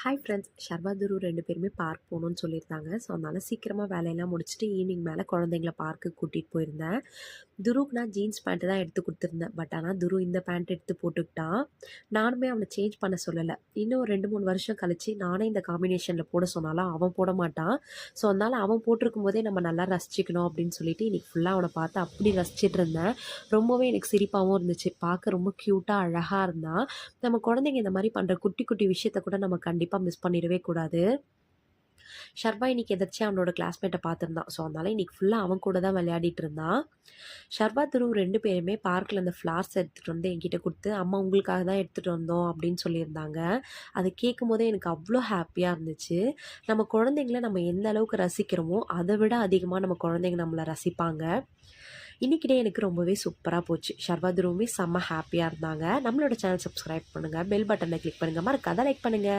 Hi friends Sharwa துரு ரெண்டு பேருமே பார்க் போகணுன்னு சொல்லியிருந்தாங்க. ஸோ அதனால் சீக்கிரமாக வேலையெல்லாம் முடிச்சுட்டு ஈவினிங் மேலே குழந்தைங்கள பார்க்கு கூட்டிகிட்டு போயிருந்தேன். துருவுக்கு நான் ஜீன்ஸ் பேண்ட்டு தான் எடுத்து கொடுத்துருந்தேன். பட் ஆனால் துரு இந்த பேண்ட் எடுத்து போட்டுக்கிட்டான் நானுமே அவனை சேஞ்ச் பண்ண சொல்லலை. இன்னும் ஒரு ரெண்டு மூணு வருஷம் கழிச்சு நானே இந்த காம்பினேஷனில் போட சொன்னாலும் அவன் போட மாட்டான். ஸோ அதனால் அவன் போட்டிருக்கும் போதே நம்ம நல்லா ரசிச்சுக்கணும் அப்படின்னு சொல்லிட்டு இன்றைக்கி ஃபுல்லாக அவனை பார்த்து அப்படி ரசிச்சிட்டு இருந்தேன். ரொம்பவே எனக்கு சிரிப்பாகவும் இருந்துச்சு. பார்க்க ரொம்ப க்யூட்டாக அழகாக இருந்தான். நம்ம குழந்தைங்க இந்த மாதிரி பண்ணுற குட்டி குட்டி விஷயத்த கூட நம்ம கண்டிப்பாக மிஸ் பண்ணிடவே கூடாது. ஷர்வா இன்னைக்கு எதாச்சும் அவனோட கிளாஸ்மேட்டை பார்த்துருந்தான். ஸோ அதனால் இன்னைக்கு ஃபுல்லாக அவன் கூட தான் விளையாடிட்டு இருந்தான். ஷர்வா துரு ரெண்டு பேருமே பார்க்கில் அந்த ஃப்ளார்ஸ் எடுத்துகிட்டு வந்து என்கிட்ட கொடுத்து அம்மா உங்களுக்காக தான் எடுத்துகிட்டு வந்தோம் அப்படின்னு சொல்லியிருந்தாங்க. அதை கேட்கும் போதே எனக்கு அவ்வளோ ஹாப்பியாக இருந்துச்சு. நம்ம குழந்தைங்கள நம்ம எந்த அளவுக்கு ரசிக்கிறோமோ அதை விட அதிகமாக நம்ம குழந்தைங்க நம்மளை ரசிப்பாங்க. இன்னைக்கு டே எனக்கு ரொம்பவே சூப்பராக போச்சு. ஷர்வா துருவுமே செம்ம ஹாப்பியாக இருந்தாங்க. நம்மளோட சேனல் சப்ஸ்கிரைப் பண்ணுங்கள் பெல் பட்டனை கிளிக் பண்ணுங்கள் மறக்காத லைக் பண்ணுங்கள்